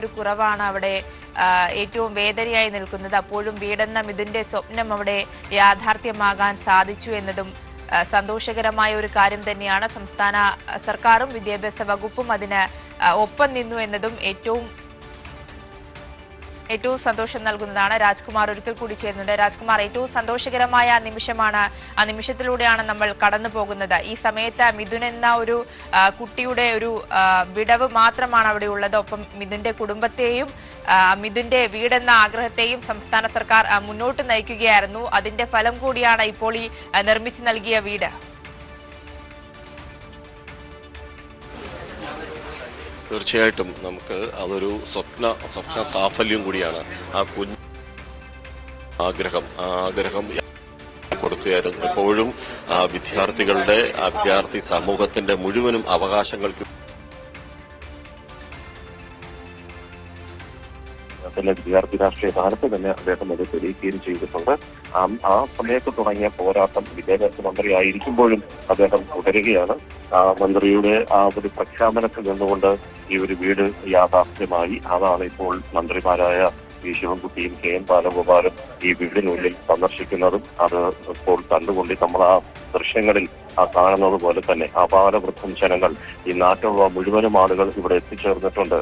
ഒരു കുറവാണ് അവിടെ ഏറ്റവും വേദനയായി നിൽക്കുന്നത്. അപ്പോഴും വീടെന്ന മിഥുന്റെ സ്വപ്നം അവിടെ യാഥാർത്ഥ്യമാകാൻ സാധിച്ചു എന്നതും സന്തോഷകരമായ ഒരു കാര്യം തന്നെയാണ്. സംസ്ഥാന സർക്കാരും വിദ്യാഭ്യാസ വകുപ്പും അതിന് ഒപ്പം നിന്നു എന്നതും ഏറ്റവും ഏറ്റവും സന്തോഷം നൽകുന്നതാണ്. രാജ്കുമാർ ഒരിക്കൽ കൂടി ചേരുന്നുണ്ട്. രാജ്കുമാർ ഏറ്റവും സന്തോഷകരമായ നിമിഷമാണ് ആ നിമിഷത്തിലൂടെയാണ് നമ്മൾ കടന്നു പോകുന്നത് ഈ സമയത്ത് മിഥുൻ എന്ന ഒരു കുട്ടിയുടെ ഒരു വിടവ് മാത്രമാണ് അവിടെ ഉള്ളത്. ഒപ്പം മിഥുന്റെ കുടുംബത്തെയും മിഥുന്റെ വീടെന്ന ആഗ്രഹത്തെയും സംസ്ഥാന സർക്കാർ മുന്നോട്ട് നയിക്കുകയായിരുന്നു. അതിന്റെ ഫലം കൂടിയാണ് ഇപ്പോൾ ഈ നിർമ്മിച്ചു നൽകിയ വീട്. തീർച്ചയായിട്ടും നമുക്ക് അതൊരു സ്വപ്ന സ്വപ്ന സാഫല്യം കൂടിയാണ്. ആ കുഞ്ഞ് ആഗ്രഹം ആ ആഗ്രഹം കൊടുക്കുകയായിരുന്നു. എപ്പോഴും ആ വിദ്യാർത്ഥികളുടെ വിദ്യാർത്ഥി സമൂഹത്തിന്റെ മുഴുവനും അവകാശങ്ങൾക്ക് തന്നെ വിദ്യാർത്ഥി രാഷ്ട്രീയ കാലത്ത് തന്നെ അദ്ദേഹം അത് തെളിയിക്കുകയും ചെയ്തിട്ടുണ്ട്. ആ സമയത്ത് തുടങ്ങിയ പോരാട്ടം വിദ്യാഭ്യാസ മന്ത്രി ആയിരിക്കുമ്പോഴും അദ്ദേഹം തുടരുകയാണ്. മന്ത്രിയുടെ ആ ഒരു പ്രഖ്യാപനത്തിൽ നിന്നുകൊണ്ട് ഈ ഒരു വീട് യാഥാർത്ഥ്യമായി. അതാണ് ഇപ്പോൾ മന്ത്രിമാരായ വി ശിവൻകുട്ടിയും കെ എൻ ബാലഗോപാലും ഈ വീടിനുള്ളിൽ സന്ദർശിക്കുന്നതും അത് ഇപ്പോൾ കണ്ടുകൊണ്ട് നമ്മൾ ആ ദൃശ്യങ്ങളിൽ കാണുന്നത് പോലെ തന്നെ അപാരവൃദ്ധം ജനങ്ങൾ ഈ നാട്ടിലുള്ള മുഴുവനും ആളുകൾ ഇവിടെ എത്തിച്ചേർന്നിട്ടുണ്ട്.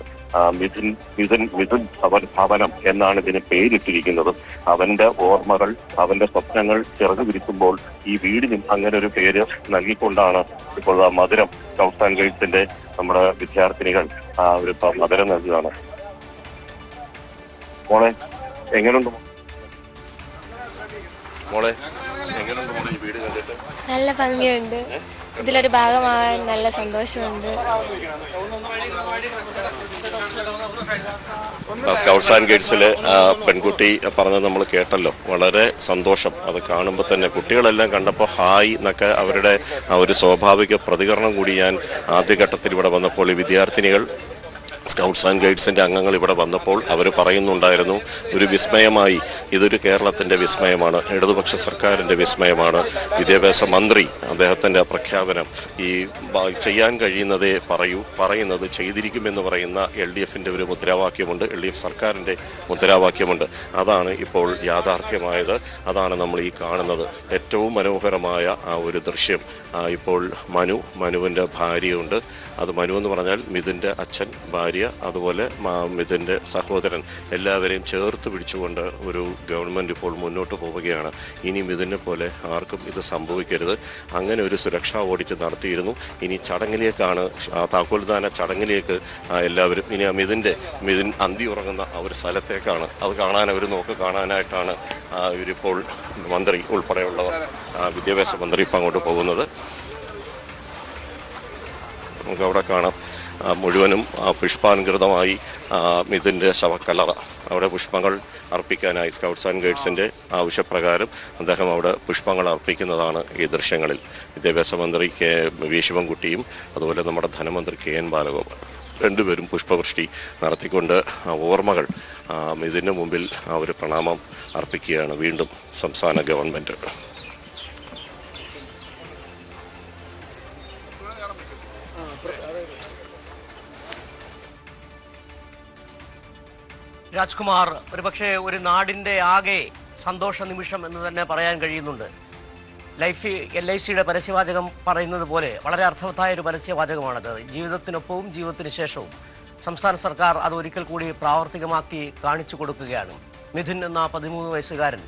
മിഥുൻ മിഥുൻ മിഥുൻ ഭവൻ ഭവനം എന്നാണ് ഇതിന് പേരിട്ടിരിക്കുന്നത്. അവന്റെ ഓർമ്മകൾ അവന്റെ സ്വപ്നങ്ങൾ ചിറകു വിരിക്കുമ്പോൾ ഈ വീടിനും അങ്ങനെ ഒരു പേര് നൽകിക്കൊണ്ടാണ് ഇപ്പോൾ ആ മധുരം ആൻഡ് ഗൈഡ്സിന്റെ നമ്മുടെ വിദ്യാർത്ഥിനികൾ ആ ഒരു മധുരം നൽകുകയാണ്. മോളെ എങ്ങനെയുണ്ട് മോളെ നല്ല ഭംഗിയുണ്ട്. ഇതിലൊരു ഭാഗമാവാൻ നല്ല സന്തോഷമുണ്ട്. സ്കൗട്ട്സ് ആൻഡ് ഗൈഡ്സിലെ പെൺകുട്ടി പറഞ്ഞത് നമ്മൾ കേട്ടല്ലോ. വളരെ സന്തോഷം. അത് കാണുമ്പോൾ തന്നെ കുട്ടികളെല്ലാം കണ്ടപ്പോൾ ഹായ് എന്നൊക്കെ അവരുടെ ആ ഒരു സ്വാഭാവിക പ്രതികരണം കൂടി ഞാൻ ആദ്യഘട്ടത്തിൽ ഇവിടെ വന്നപ്പോൾ ഈ വിദ്യാർത്ഥിനികൾ സ്കൗട്ട്സ് ആൻഡ് ഗൈഡ്സിന്റെ അംഗങ്ങൾ ഇവിടെ വന്നപ്പോൾ അവർ പറയുന്നുണ്ടായിരുന്നു ഒരു വിസ്മയമായി ഇതൊരു കേരളത്തിന്റെ വിസ്മയമാണ് ഇടതുപക്ഷ സർക്കാരിന്റെ വിസ്മയമാണ്. വിദ്യാഭ്യാസ മന്ത്രി അദ്ദേഹത്തിന്റെ പ്രഖ്യാപനം ഈ ചെയ്യാൻ കഴിയുന്നതേ പറയൂ പറയുന്നത് ചെയ്തിരിക്കുമെന്ന് പറയുന്ന എൽ ഡി എഫിന്റെ ഒരു മുദ്രാവാക്യമുണ്ട് എൽ ഡി എഫ് സർക്കാരിന്റെ മുദ്രാവാക്യമുണ്ട്. അതാണ് ഇപ്പോൾ യാഥാർത്ഥ്യമായത്. അതാണ് നമ്മൾ ഈ കാണുന്നത്. ഏറ്റവും മനോഹരമായ ആ ഒരു ദൃശ്യം. ഇപ്പോൾ മനു മനുവിന്റെ ഭാര്യയുണ്ട്. അത് മനു എന്ന് പറഞ്ഞാൽ മിഥുന്റെ അച്ഛൻ ഭാര്യ. അതുപോലെ ഇതിന്റെ സഹോദരൻ എല്ലാവരെയും ചേർത്ത് പിടിച്ചുകൊണ്ട് ഒരു ഗവൺമെന്റ് ഇപ്പോൾ മുന്നോട്ട് പോവുകയാണ്. ഇനി മിഥുനെ പോലെ ആർക്കും ഇത് സംഭവിക്കരുത്. അങ്ങനെ ഒരു സുരക്ഷാ ഓഡിറ്റ് നടത്തിയിരുന്നു. ഇനി ചടങ്ങിലേക്കാണ് താക്കോൽദാന ചടങ്ങിലേക്ക് എല്ലാവരും ഇനി മിഥുന്റെ മിഥുൻ അന്തി ഉറങ്ങുന്ന ആ ഒരു സ്ഥലത്തേക്കാണ്. അത് കാണാൻ അവർ നോക്ക് കാണാനായിട്ടാണ് ഇവരിപ്പോൾ മന്ത്രി ഉൾപ്പെടെയുള്ളവർ വിദ്യാഭ്യാസ മന്ത്രി ഇപ്പം അങ്ങോട്ട് പോകുന്നത്. നമുക്ക് അവിടെ കാണാം. മുഴുവനും പുഷ്പാനുകൃതമായി മിഥുന്റെ ശവക്കല്ലറ അവിടെ പുഷ്പങ്ങൾ അർപ്പിക്കാനായി സ്കൗട്ട്സ് ആൻഡ് ഗൈഡ്സിന്റെ ആവശ്യപ്രകാരം അദ്ദേഹം അവിടെ പുഷ്പങ്ങൾ അർപ്പിക്കുന്നതാണ് ഈ ദൃശ്യങ്ങളിൽ. വിദ്യാഭ്യാസ മന്ത്രി കെ വി. ശിവൻകുട്ടിയും അതുപോലെ നമ്മുടെ ധനമന്ത്രി കെ. എൻ. ബാലഗോപാൽ രണ്ടുപേരും പുഷ്പവൃഷ്ടി നടത്തിക്കൊണ്ട് ഓർമ്മകൾ ഇതിന് മുമ്പിൽ ഒരു പ്രണാമം അർപ്പിക്കുകയാണ് വീണ്ടും സംസ്ഥാന ഗവൺമെന്റ്. രാജ്കുമാർ ഒരുപക്ഷെ ഒരു നാടിന്റെ ആകെ സന്തോഷ നിമിഷം എന്ന് തന്നെ പറയാൻ കഴിയുന്നുണ്ട്. ലൈഫ് എൽ ഐ സിയുടെ പരസ്യവാചകം പറയുന്നത് പോലെ വളരെ അർത്ഥവത്തായ ഒരു പരസ്യവാചകമാണത്. ജീവിതത്തിനൊപ്പവും ജീവിതത്തിന് ശേഷവും സംസ്ഥാന സർക്കാർ അത് ഒരിക്കൽ കൂടി പ്രാവർത്തികമാക്കി കാണിച്ചു കൊടുക്കുകയാണ്. മിഥുൻ എന്ന പതിമൂന്ന് വയസ്സുകാരൻ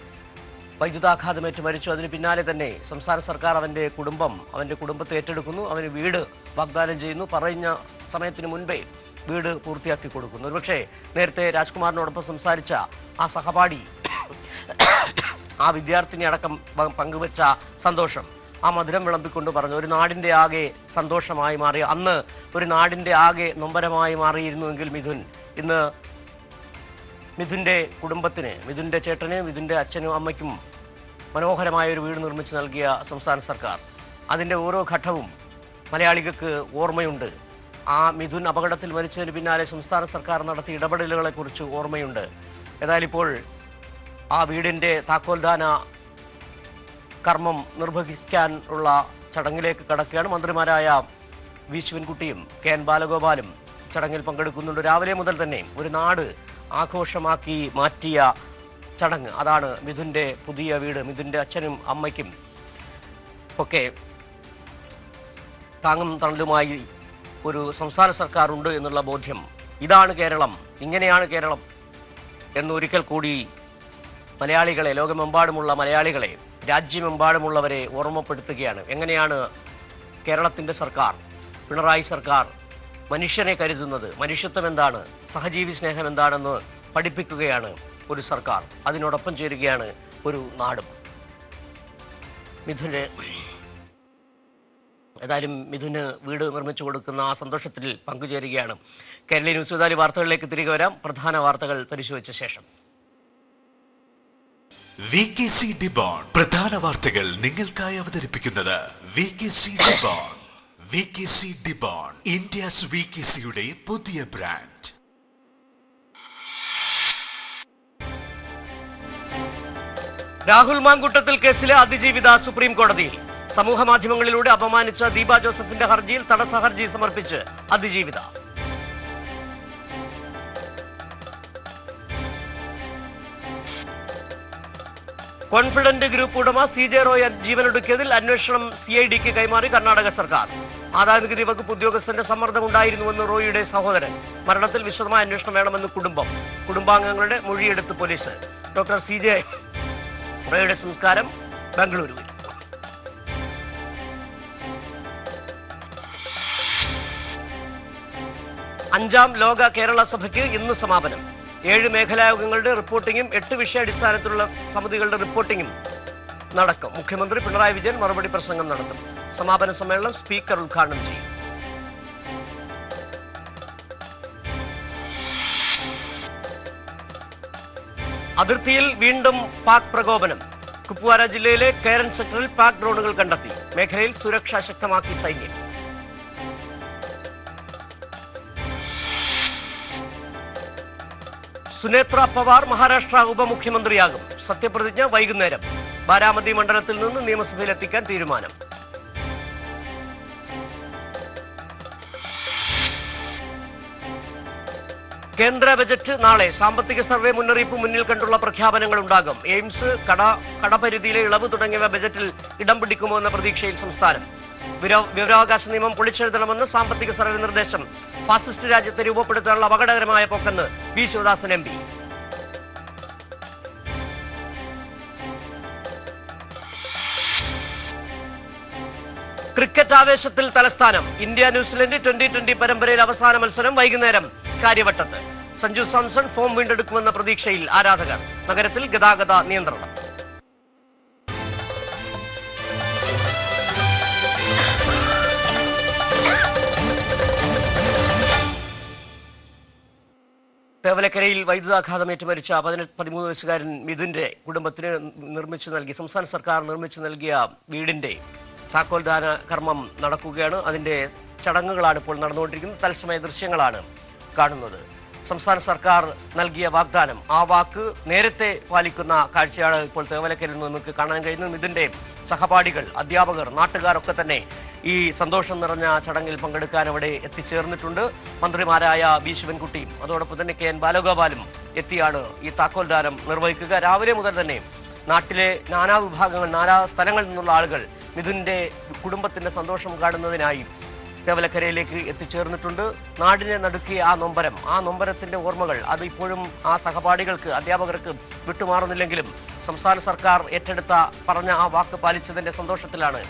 വൈദ്യുതാഘാതമേറ്റ് മരിച്ചു. അതിന് പിന്നാലെ തന്നെ സംസ്ഥാന സർക്കാർ അവന്റെ കുടുംബം അവന്റെ കുടുംബത്തെ ഏറ്റെടുക്കുന്നു. അവന് വീട് വാഗ്ദാനം ചെയ്യുന്നു. പറഞ്ഞ സമയത്തിന് മുൻപേ വീട് പൂർത്തിയാക്കി കൊടുക്കുന്നു. ഒരുപക്ഷെ നേരത്തെ രാജ്കുമാറിനോടൊപ്പം സംസാരിച്ച ആ സഹപാഠി ആ വിദ്യാർത്ഥിനി അടക്കം പങ്കുവച്ച സന്തോഷം ആ മധുരം വിളമ്പിക്കൊണ്ട് പറഞ്ഞു. ഒരു നാടിന്റെ ആകെ സന്തോഷമായി മാറി അന്ന് ഒരു നാടിന്റെ ആകെ നൊമ്പരമായി മാറിയിരുന്നുവെങ്കിൽ മിഥുൻ ഇന്ന് മിഥുന്റെ കുടുംബത്തിന് മിഥുന്റെ ചേട്ടന് മിഥുന്റെ അച്ഛനും അമ്മയ്ക്കും മനോഹരമായ ഒരു വീട് നിർമ്മിച്ച് നൽകിയ സംസ്ഥാന സർക്കാർ. അതിന്റെ ഓരോ ഘട്ടവും മലയാളികൾക്ക് ഓർമ്മയുണ്ട്. ആ മിഥുൻ അപകടത്തിൽ മരിച്ചതിന് പിന്നാലെ സംസ്ഥാന സർക്കാർ നടത്തിയ ഇടപെടലുകളെക്കുറിച്ച് ഓർമ്മയുണ്ട്. ഏതായാലും ഇപ്പോൾ ആ വീടിന്റെ താക്കോൽദാന കർമ്മം നിർവഹിക്കാൻ ഉള്ള ചടങ്ങിലേക്ക് കടക്കുകയാണ്. മന്ത്രിമാരായ വി ശിവൻകുട്ടിയും കെ എൻ ബാലഗോപാലും ചടങ്ങിൽ പങ്കെടുക്കുന്നുണ്ട്. രാവിലെ മുതൽ തന്നെ ഒരു നാട് ആഘോഷമാക്കി മാറ്റിയ ചടങ്ങ്. അതാണ് മിഥുന്റെ പുതിയ വീട്. മിഥുന്റെ അച്ഛനും അമ്മയ്ക്കും ഒക്കെ താങ്ങും തണലുമായി ഒരു സംസ്ഥാന സർക്കാരുണ്ട് എന്നുള്ള ബോധ്യം. ഇതാണ് കേരളം. ഇങ്ങനെയാണ് കേരളം എന്നൊരിക്കൽ കൂടി മലയാളികളെ ലോകമെമ്പാടുമുള്ള മലയാളികളെ രാജ്യമെമ്പാടുമുള്ളവരെ ഓർമ്മപ്പെടുത്തുകയാണ്. എങ്ങനെയാണ് കേരളത്തിന്റെ സർക്കാർ പിണറായി സർക്കാർ മനുഷ്യനെ കരുതുന്നത് മനുഷ്യത്വം എന്താണ്? സഹജീവി സ്നേഹം എന്താണെന്ന് പഠിപ്പിക്കുകയാണ് ഒരു സർക്കാർ. അതിനോടൊപ്പം ചേരുകയാണ് ഒരു നാടും. മിഥുന് ഏതായാലും മിഥുന് വീട് നിർമ്മിച്ചു കൊടുക്കുന്ന ആ സന്തോഷത്തിൽ പങ്കുചേരുകയാണ്. കേരള ന്യൂസ് ഏതായാലും വാർത്തകളിലേക്ക് തിരികെ വരാം. പ്രധാന വാർത്തകൾ പരിശോധിച്ച ശേഷം. വി കെ സി ഡിബോൺ പ്രധാന വാർത്തകൾ നിങ്ങൾക്കായി അവതരിപ്പിക്കുന്നത് V K C Debon V K C Debon India's V K സിയുടെ പുതിയ ബ്രാൻഡ്. രാഹുൽ മാങ്കുട്ടത്തിൽ കേസിലെ അതിജീവിത സുപ്രീം കോടതിയിൽ സമൂഹ മാധ്യമങ്ങളിലൂടെ അപമാനിച്ച ദീപ ജോസഫിന്റെ ഹർജിയിൽ തടസ്സ ഹർജി സമർപ്പിച്ച് അതിജീവിത. കോൺഫിഡന്റ് ഗ്രൂപ്പ് ഉടമ സി ജെ റോയ് ജീവനൊടുക്കിയതിൽ അന്വേഷണം സി ഐ ഡിക്ക് കൈമാറി കർണാടക സർക്കാർ. ആദായനികുതി വകുപ്പ് ഉദ്യോഗസ്ഥന്റെ സമ്മർദ്ദമുണ്ടായിരുന്നുവെന്ന് റോയിയുടെ സഹോദരൻ. മരണത്തിൽ വിശദമായ അന്വേഷണം വേണമെന്ന് കുടുംബം. കുടുംബാംഗങ്ങളുടെ മൊഴിയെടുത്ത് പോലീസ്. ഡോക്ടർ സി ജെ റോയിയുടെ സംസ്കാരം ബംഗളൂരുവിൽ. അഞ്ചാം ലോക കേരള സഭയ്ക്ക് ഇന്ന് സമാപനം. ഏഴ് മേഖലായോഗങ്ങളുടെ റിപ്പോർട്ടിങ്ങും എട്ട് വിഷയാടിസ്ഥാനത്തിലുള്ള സമിതികളുടെ റിപ്പോർട്ടിങ്ങും നടക്കും. മുഖ്യമന്ത്രി പിണറായി വിജയൻ മറുപടി പ്രസംഗം നടത്തും. സമാപന സമ്മേളനം സ്പീക്കർ ഉദ്ഘാടനം ചെയ്യും. അതിർത്തിയിൽ വീണ്ടും പാക് പ്രകോപനം. കുപ്വാര ജില്ലയിലെ കേരൻ സെക്ടറിൽ പാക് ഡ്രോണുകൾ കണ്ടെത്തി. മേഖലയിൽ സുരക്ഷ ശക്തമാക്കി സൈന്യം. സുനേത്ര പവാർ മഹാരാഷ്ട്ര ഉപമുഖ്യമന്ത്രിയാകും. സത്യപ്രതിജ്ഞ വൈകുന്നേരം. ബാരാമതി മണ്ഡലത്തിൽ നിന്ന് നിയമസഭയിലെത്തിക്കാൻ തീരുമാനം. കേന്ദ്ര ബജറ്റ് നാളെ സാമ്പത്തിക സർവേ മുന്നറിയിപ്പ് മുന്നിൽ കണ്ടുള്ള പ്രഖ്യാപനങ്ങൾ ഉണ്ടാകും. എയിംസ് കട കടപരിധിയിലെ ഇളവ് തുടങ്ങിയവ ബജറ്റിൽ ഇടം പിടിക്കുമോ എന്ന പ്രതീക്ഷയിൽ സംസ്ഥാനം. വിവരാവകാശ നിയമം പൊളിച്ചെഴുതണമെന്ന് സാമ്പത്തിക സർവേ നിർദ്ദേശം. ഫാസിസ്റ്റ് രാജ്യത്തെ രൂപപ്പെടുത്താനുള്ള അപകടകരമായ പോക്കെന്ന് V Sivadasan M P. Cricket ആവേശത്തിൽ തലസ്ഥാനം. ഇന്ത്യ ന്യൂസിലൻഡ് ട്വന്റി ട്വന്റി പരമ്പരയിൽ അവസാന മത്സരം വൈകുന്നേരം കാര്യവട്ടത്ത്. സഞ്ജു സാംസൺ ഫോം വീണ്ടെടുക്കുമെന്ന പ്രതീക്ഷയിൽ ആരാധകർ. നഗരത്തിൽ ഗതാഗത നിയന്ത്രണം. തേവലക്കരയിൽ വൈദ്യുതാഘാതമേറ്റ് മരിച്ച പതിനെട്ട് പതിമൂന്ന് വയസ്സുകാരൻ മിഥുന്റെ കുടുംബത്തിന് നിർമ്മിച്ചു നൽകി സംസ്ഥാന സർക്കാർ നിർമ്മിച്ചു നൽകിയ വീടിന്റെ താക്കോൽദാന കർമ്മം നടക്കുകയാണ്. അതിന്റെ ചടങ്ങുകളാണ് ഇപ്പോൾ നടന്നുകൊണ്ടിരിക്കുന്നത്. തത്സമയ ദൃശ്യങ്ങളാണ് കാണുന്നത്. സംസ്ഥാന സർക്കാർ നൽകിയ വാഗ്ദാനം ആ വാക്ക് നേരത്തെ പാലിക്കുന്ന കാഴ്ചയാണ് ഇപ്പോൾ തേവലക്കരയിൽ നിന്ന് നമുക്ക് കാണാൻ കഴിയുന്നത്. ഇതിന്റെ സഹപാഠികൾ അധ്യാപകർ നാട്ടുകാരൊക്കെ തന്നെ ഈ സന്തോഷം നിറഞ്ഞ ചടങ്ങിൽ പങ്കെടുക്കാൻ അവിടെ എത്തിച്ചേർന്നിട്ടുണ്ട് മന്ത്രിമാരായ ബി ശിവൻകുട്ടിയും അതോടൊപ്പം തന്നെ കെ എൻ ബാലഗോപാലും എത്തിയാണ് ഈ താക്കോൽ ദാനം നിർവഹിക്കുക. രാവിലെ മുതൽ തന്നെ നാട്ടിലെ നാനാ വിഭാഗങ്ങൾ നാനാ സ്ഥലങ്ങളിൽ നിന്നുള്ള ആളുകൾ മിഥുന്റെ കുടുംബത്തിന്റെ സന്തോഷം കാണുന്നതിനായി തേവലക്കരയിലേക്ക് എത്തിച്ചേർന്നിട്ടുണ്ട്. നാടിനെ നടുക്കിയ ആ നൊമ്പരം ആ നൊമ്പരത്തിന്റെ ഓർമ്മകൾ അത് ഇപ്പോഴും ആ സഹപാഠികൾക്ക് അധ്യാപകർക്ക് വിട്ടുമാറുന്നില്ലെങ്കിലും സംസ്ഥാന സർക്കാർ ഏറ്റെടുത്ത പറഞ്ഞ ആ വാക്ക് പാലിച്ചതിന്റെ സന്തോഷത്തിലാണ്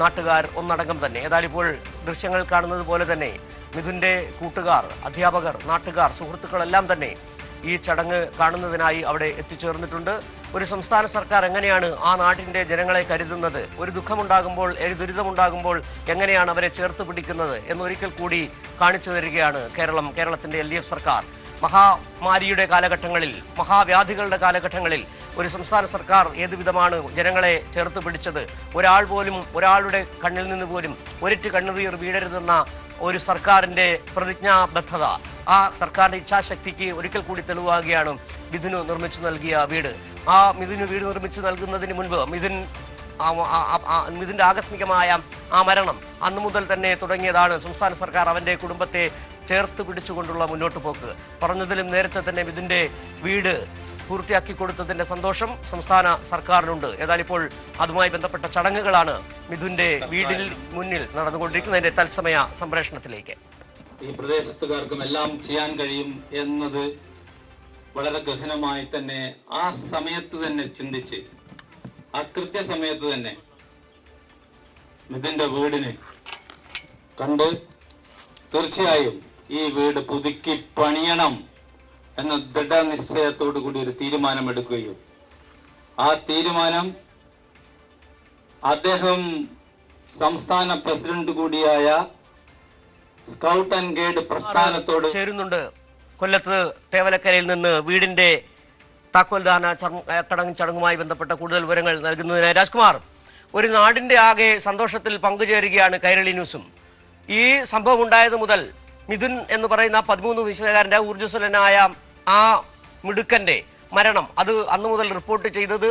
നാട്ടുകാർ ഒന്നടങ്കം തന്നെ. ഏതായാലും ഇപ്പോൾ ദൃശ്യങ്ങൾ കാണുന്നത് പോലെ തന്നെ മിഥുന്റെ കൂട്ടുകാർ അധ്യാപകർ നാട്ടുകാർ സുഹൃത്തുക്കളെല്ലാം തന്നെ ഈ ചടങ്ങ് കാണുന്നതിനായി അവിടെ എത്തിച്ചേർന്നിട്ടുണ്ട്. ഒരു സംസ്ഥാന സർക്കാർ എങ്ങനെയാണ് ആ നാട്ടിന്റെ ജനങ്ങളെ കരുതുന്നത്? ഒരു ദുഃഖമുണ്ടാകുമ്പോൾ ഒരു ദുരിതമുണ്ടാകുമ്പോൾ എങ്ങനെയാണ് അവരെ ചേർത്ത് പിടിക്കുന്നത് എന്നൊരിക്കൽ കൂടി കാണിച്ചു തരികയാണ് കേരളം കേരളത്തിന്റെ എൽ സർക്കാർ. മഹാമാരിയുടെ കാലഘട്ടങ്ങളിൽ മഹാവ്യാധികളുടെ കാലഘട്ടങ്ങളിൽ ഒരു സംസ്ഥാന സർക്കാർ ഏതുവിധമാണ് ജനങ്ങളെ ചേർത്ത് പിടിച്ചത്? ഒരാൾ പോലും ഒരാളുടെ കണ്ണിൽ നിന്ന് പോലും ഒരിറ്റ് കണ്ണുനീർ വീഴരുതെന്ന ഒരു സർക്കാരിന്റെ പ്രതിജ്ഞാബദ്ധത. ആ സർക്കാരിന്റെ ഇച്ഛാശക്തിക്ക് ഒരിക്കൽ കൂടി തെളിവാകുകയാണ് മിഥുന് നിർമ്മിച്ചു നൽകിയ വീട്. ആ മിഥുന് വീട് നിർമ്മിച്ചു നൽകുന്നതിന് മുൻപ് മിഥുൻ ഇതിന്റെ ആകസ്മികമായ ആ മരണം അന്നു മുതൽ തന്നെ തുടങ്ങിയതാണ്. സംസ്ഥാന സർക്കാർ അവന്റെ കുടുംബത്തെ ചേർത്ത് പിടിച്ചുകൊണ്ടുള്ള മുന്നോട്ട് പോക്ക്. പറഞ്ഞതിലും നേരത്തെ തന്നെ ഇതിന്റെ വീട് പൂർത്തിയാക്കി കൊടുത്തതിന്റെ സന്തോഷം സംസ്ഥാന സർക്കാരിനുണ്ട്. ഏതായാലും ഇപ്പോൾ അതുമായി ബന്ധപ്പെട്ട ചടങ്ങുകളാണ് മിഥുന്റെ വീടിൽ മുന്നിൽ നടന്നുകൊണ്ടിരിക്കുന്നതിന്റെ തത്സമയ സംപ്രേഷണത്തിലേക്ക്. ഈ പ്രദേശത്തുകാർക്കും എല്ലാം ചെയ്യാൻ കഴിയും എന്നത് വളരെ ഗഹനമായി തന്നെ ആ സമയത്ത് തന്നെ ചിന്തിച്ച് ആ കൃത്യസമയത്ത് തന്നെ മിഥുന്റെ വീടിനെ കണ്ട് തീർച്ചയായും ഈ വീട് പുതുക്കി പണിയണം എന്ന ദൃഢനിശ്ചയത്തോടു കൂടി ഒരു തീരുമാനമെടുക്കുകയും ആ തീരുമാനം അദ്ദേഹം സംസ്ഥാന പ്രസിഡന്റ് കൂടിയായ സ്കൗട്ട് ആൻഡ് ഗൈഡ് പ്രസ്ഥാനത്തോട് ചേരുന്നുണ്ട്. കൊല്ലത്ത് തേവലക്കരയിൽ നിന്ന് വീടിന്റെ താക്കോൽദാന ചടങ്ങ്- ചടങ്ങുമായി ബന്ധപ്പെട്ട കൂടുതൽ വിവരങ്ങൾ നൽകുന്നതിന് രാജ്കുമാർ ഒരു നാടിന്റെ ആകെ സന്തോഷത്തിൽ പങ്കുചേരുകയാണ് കൈരളി ന്യൂസും. ഈ സംഭവം ഉണ്ടായത് മുതൽ മിഥുൻ എന്ന് പറയുന്ന പതിമൂന്ന് വയസ്സുകാരന്റെ ഊർജസ്വലനായ ആ മിടുക്കന്റെ മരണം. അത് അന്നു മുതൽ റിപ്പോർട്ട് ചെയ്തത്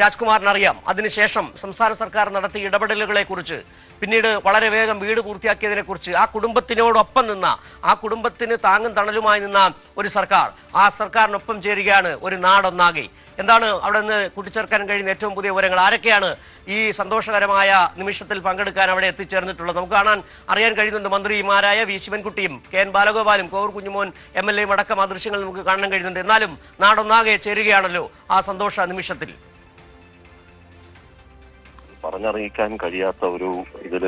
രാജ്കുമാറിന് അറിയാം അതിനുശേഷം സംസ്ഥാന സർക്കാർ നടത്തിയ ഇടപെടലുകളെ കുറിച്ച് പിന്നീട് വളരെ വേഗം വീട് പൂർത്തിയാക്കിയതിനെ കുറിച്ച് ആ കുടുംബത്തിനോടൊപ്പം നിന്ന ആ കുടുംബത്തിന് താങ്ങും തണലുമായി നിന്ന ഒരു സർക്കാർ. ആ സർക്കാരിനൊപ്പം ചേരുകയാണ് ഒരു നാടൊന്നാകെ. എന്താണ് അവിടെ നിന്ന് കൂട്ടിച്ചേർക്കാൻ കഴിയുന്ന ഏറ്റവും പുതിയ വിവരങ്ങൾ? ആരൊക്കെയാണ് ഈ സന്തോഷകരമായ നിമിഷത്തിൽ പങ്കെടുക്കാൻ അവിടെ എത്തിച്ചേർന്നിട്ടുള്ളത്? നമുക്ക് കാണാൻ അറിയാൻ കഴിയുന്നുണ്ട് മന്ത്രിമാരായ വി ശിവൻകുട്ടിയും കെ എൻ ബാലഗോപാലും കോവൂർ കുഞ്ഞുമോൻ എം എൽ എയും അടക്കം ആ ദൃശ്യങ്ങൾ നമുക്ക് കാണാൻ കഴിയുന്നുണ്ട്. എന്നാലും നാടൊന്നാകെ ചേരുകയാണല്ലോ ആ സന്തോഷ നിമിഷത്തിൽ. പറഞ്ഞറിയിക്കാൻ കഴിയാത്ത ഒരു ഇതിൽ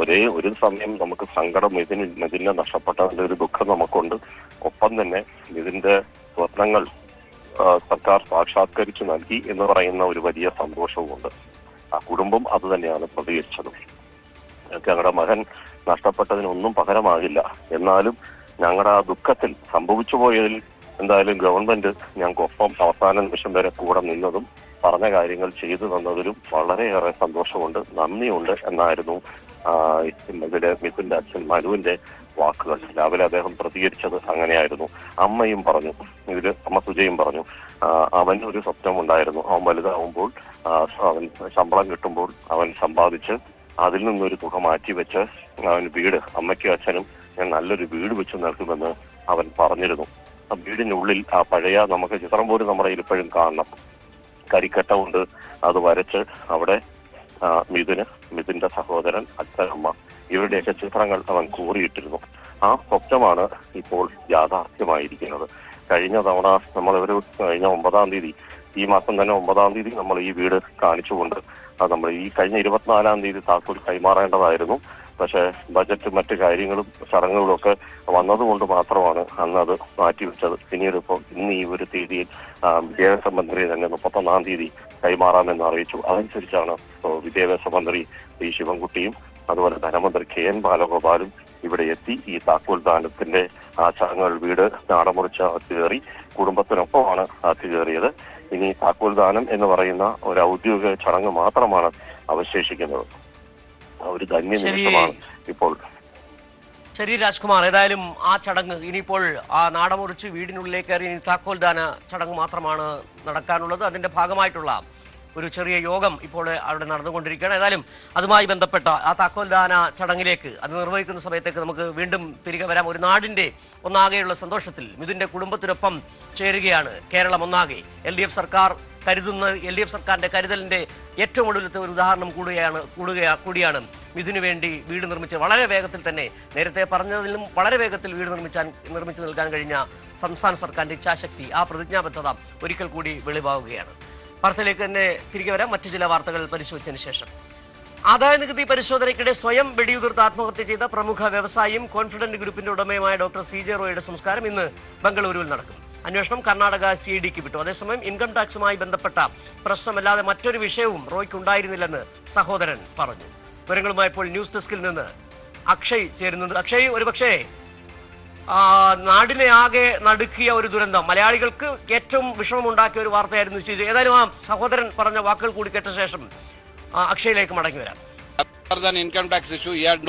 ഒരേ ഒരു സമയം നമുക്ക് സങ്കടം ഇതിന് ഇതിനെ നഷ്ടപ്പെട്ടതിന്റെ ഒരു ദുഃഖം നമുക്കുണ്ട്. ഒപ്പം തന്നെ ഇതിന്റെ സ്വപ്നങ്ങൾ സർക്കാർ സാക്ഷാത്കരിച്ചു നൽകി എന്ന് പറയുന്ന ഒരു വലിയ സന്തോഷവുമുണ്ട്. ആ കുടുംബം അത് തന്നെയാണ് പ്രതികരിച്ചത്. ഞങ്ങളുടെ മകൻ നഷ്ടപ്പെട്ടതിനൊന്നും പകരമാകില്ല. എന്നാലും ഞങ്ങളുടെ ആ ദുഃഖത്തിൽ സംഭവിച്ചു പോയതിൽ എന്തായാലും ഗവൺമെന്റ് ഞങ്ങൾക്കൊപ്പം അവസാന നിമിഷം വരെ കൂടെ നിന്നതും പറഞ്ഞ കാര്യങ്ങൾ ചെയ്തു തന്നതിലും വളരെയേറെ സന്തോഷമുണ്ട് നന്ദിയുണ്ട് എന്നായിരുന്നു ഇതിലെ മിഥുന്റെ അച്ഛൻ മനുവിന്റെ വാക്കുകൾ. രാവിലെ അദ്ദേഹം പ്രതികരിച്ചത് അങ്ങനെയായിരുന്നു. അമ്മയും പറഞ്ഞു ഇതിൽ അമ്മ സുജയും പറഞ്ഞു അവൻ ഒരു സ്വപ്നം ഉണ്ടായിരുന്നു അവൻ വലുതാവുമ്പോൾ അവൻ ശമ്പളം കിട്ടുമ്പോൾ അവൻ സമ്പാദിച്ച് അതിൽ നിന്നൊരു തുക മാറ്റിവെച്ച് അവൻ വീട് അമ്മയ്ക്കും അച്ഛനും ഞാൻ നല്ലൊരു വീട് വെച്ച് നൽകുമെന്ന് അവൻ പറഞ്ഞിരുന്നു. ആ വീടിനുള്ളിൽ ആ പഴയ നമുക്ക് ചിത്രം പോലും നമ്മുടെ ഇപ്പോഴും കാണണം. കരിക്കട്ടമുണ്ട്. അത് വരച്ച് അവിടെ മിഥുന് മിഥുന്റെ സഹോദരൻ അച്ഛനമ്മ ഇവരുടെയൊക്കെ ചിത്രങ്ങൾ അവൻ കൂറിയിട്ടിരുന്നു. ആ സ്വപ്നമാണ് ഇപ്പോൾ യാഥാർത്ഥ്യമായിരിക്കുന്നത്. കഴിഞ്ഞ തവണ നമ്മൾ ഒരു കഴിഞ്ഞ ഒമ്പതാം തീയതി ഈ മാസം തന്നെ ഒമ്പതാം തീയതി നമ്മൾ ഈ വീട് കാണിച്ചുകൊണ്ട് നമ്മൾ ഈ കഴിഞ്ഞ ഇരുപത്തിനാലാം തീയതി താക്കോൽ കൈമാറേണ്ടതായിരുന്നു. പക്ഷേ ബജറ്റ് മറ്റു കാര്യങ്ങളും ചടങ്ങുകളും ഒക്കെ വന്നതുകൊണ്ട് മാത്രമാണ് അന്ന് അത് മാറ്റിവെച്ചത്. പിന്നീട് ഇപ്പോൾ ഇന്ന് ഈ ഒരു തീയതിയിൽ വിദ്യാഭ്യാസ മന്ത്രി തന്നെ മുപ്പത്തൊന്നാം തീയതി കൈമാറാമെന്ന് അറിയിച്ചു. അതനുസരിച്ചാണ് വിദ്യാഭ്യാസ മന്ത്രി പി ശിവൻകുട്ടിയും അതുപോലെ ധനമന്ത്രി കെ. എൻ. ബാലഗോപാലും ഇവിടെ എത്തി ഈ താക്കോൽ ദാനത്തിന്റെ ആ ചടങ്ങുകൾ വീട് നാടമുറിച്ച് കയറി കുടുംബത്തിനൊപ്പമാണ് കയറിയത് ഇനി താക്കോൽ ദാനം എന്ന് പറയുന്ന ഒരു ഔദ്യോഗിക ചടങ്ങ് മാത്രമാണ് അവശേഷിക്കുന്നത്. ഒരു ധന്യ. നിമിഷമാണ് ഇപ്പോൾ. ശരി രാജ്കുമാർ. ഏതായാലും ആ ചടങ്ങ് ഇനിയിപ്പോൾ ആ നാടമുറിച്ച് വീടിനുള്ളിലേക്ക് കയറി താക്കോൽദാന ചടങ്ങ് മാത്രമാണ് നടക്കാനുള്ളത്. അതിന്റെ ഭാഗമായിട്ടുള്ള ഒരു ചെറിയ യോഗം ഇപ്പോൾ അവിടെ നടന്നുകൊണ്ടിരിക്കുകയാണ്. ഏതായാലും അതുമായി ബന്ധപ്പെട്ട ആ താക്കോൽദാന ചടങ്ങിലേക്ക് അത് നിർവഹിക്കുന്ന സമയത്തേക്ക് നമുക്ക് വീണ്ടും തിരികെ വരാം. ഒരു നാടിന്റെ ഒന്നാകെയുള്ള സന്തോഷത്തിൽ മിഥുന്റെ കുടുംബത്തിനൊപ്പം ചേരുകയാണ് കേരളം ഒന്നാകെ. എൽ സർക്കാർ കരുതുന്ന എൽ ഡി എഫ് സർക്കാരിന്റെ കരുതലിന്റെ ഏറ്റവും ഒടുവിലത്തെ ഒരു ഉദാഹരണം കൂടുകയാണ് കൂടുകയാ കൂടിയാണ് ഇതിനു വേണ്ടി വീട് നിർമ്മിച്ച് വളരെ വേഗത്തിൽ തന്നെ നേരത്തെ പറഞ്ഞതിലും വളരെ വേഗത്തിൽ വീട് നിർമ്മിച്ചാൻ നിർമ്മിച്ചു നൽകാൻ കഴിഞ്ഞ സംസ്ഥാന സർക്കാരിന്റെ ഇച്ഛാശക്തി ആ പ്രതിജ്ഞാബദ്ധത ഒരിക്കൽ കൂടി വെളിവാകുകയാണ്. വാർത്തയിലേക്ക് തന്നെ തിരികെ വരാം. മറ്റു ചില വാർത്തകൾ പരിശോധിച്ചതിന് ശേഷം. ആദായ നികുതി പരിശോധനയ്ക്കിടെ സ്വയം വെടിയുതിർത്ത് ആത്മഹത്യ ചെയ്ത പ്രമുഖ വ്യവസായിയും കോൺഫിഡന്റ് ഗ്രൂപ്പിന്റെ ഉടമയുമായ ഡോക്ടർ സി ജെ റോയുടെ സംസ്കാരം ഇന്ന് ബംഗളൂരുവിൽ നടക്കും. അന്വേഷണം കർണാടക സി ഡിക്ക് വിട്ടു. അതേസമയം ഇൻകം ടാക്സുമായി ബന്ധപ്പെട്ട പ്രശ്നമല്ലാതെ മറ്റൊരു വിഷയവും റോയ്ക്ക് ഉണ്ടായിരുന്നില്ലെന്ന് സഹോദരൻ പറഞ്ഞു. വിവരങ്ങളുമായി ഇപ്പോൾ ന്യൂസ് ഡെസ്കിൽ നിന്ന് അക്ഷയ് ചേരുന്നുണ്ട്. അക്ഷയ് ഒരുപക്ഷേ നാടിനെ ആകെ നടുക്കിയ ഒരു ദുരന്തം മലയാളികൾക്ക് ഏറ്റവും വിഷമമുണ്ടാക്കിയ ഒരു വാർത്തയായിരുന്നു ഇത്. ഏതായാലും ആ സഹോദരൻ പറഞ്ഞ വാക്കുകൾ കൂടി കേട്ട ശേഷം അക്ഷയയിലേക്ക് മടങ്ങി വരാം ഇൻകം ടാക്സ് income